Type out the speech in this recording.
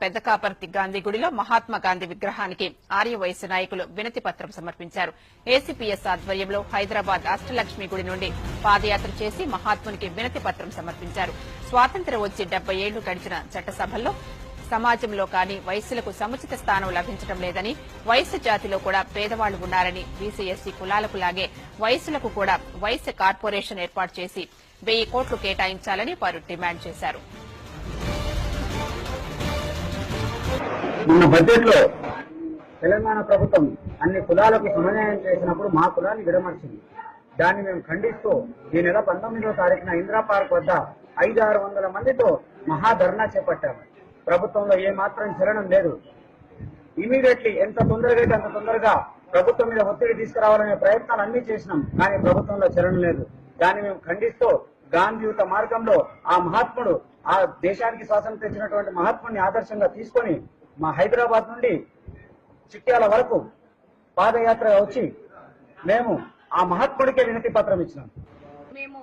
పెద్ద కాపర్తి గాంధీ గుడిలో మహాత్మా గాంధీ విగ్రహానికి ఆర్య నాయకులు వినతి పత్రం సమర్పించారు. ఏసీపీఎస్ ఆధ్వర్యంలో హైదరాబాద్ అష్టలక్ష్మి గుడి నుండి పాదయాత్ర చేసి మహాత్మునికి వినతి పత్రం సమర్పించారు. స్వాతంత్ర్యం వచ్చి డెబ్బై ఏళ్ళు గడిచిన చట్టసభల్లో సమాజంలో కానీ వయస్సులకు సముచిత స్థానం లభించడం లేదని వయస్సు జాతిలో కూడా పేదవాళ్ళు ఉన్నారని బీసీ ఎస్సీ కులాలకు లాగే వయస్సులకు కూడా వయస్సు కార్పొరేషన్ ఏర్పాటు చేసి వెయ్యి కోట్లు కేటాయించాలని వారు డిమాండ్ చేశారు. నిన్న బడ్జెట్లో తెలంగాణ ప్రభుత్వం అన్ని కులాలకు సమన్వయం చేసినప్పుడు మా కులాన్ని విడమర్చింది. దాన్ని మేము ఖండిస్తూ ఈ నెల పంతొమ్మిదో తారీఖున ఇందిరా పార్క్ వద్ద ఐదు ఆరు వందల మందితో మహాధర్నా చేపట్టాము. ప్రభుత్వంలో ఏ మాత్రం చలనం లేదు. ఇమీడియట్లీ ఎంత తొందరగా అయితే అంత తొందరగా ప్రభుత్వం మీద ఒత్తిడి తీసుకురావాలనే ప్రయత్నాలు అన్ని చేసినాం కానీ ప్రభుత్వంలో చలనం లేదు. దాన్ని మేము ఖండిస్తూ గాంధీయుత మార్గంలో ఆ మహాత్ముడు ఆ దేశానికి స్వాతంత్రం ఇచ్చినటువంటి మహాత్ముడిని ఆదర్శంగా తీసుకొని మా హైదరాబాద్ నుండి చిట్యాల వరకు పాదయాత్ర వచ్చి మేము ఆ మహాత్ముడికే వినతి పత్రం ఇచ్చినాం. మేము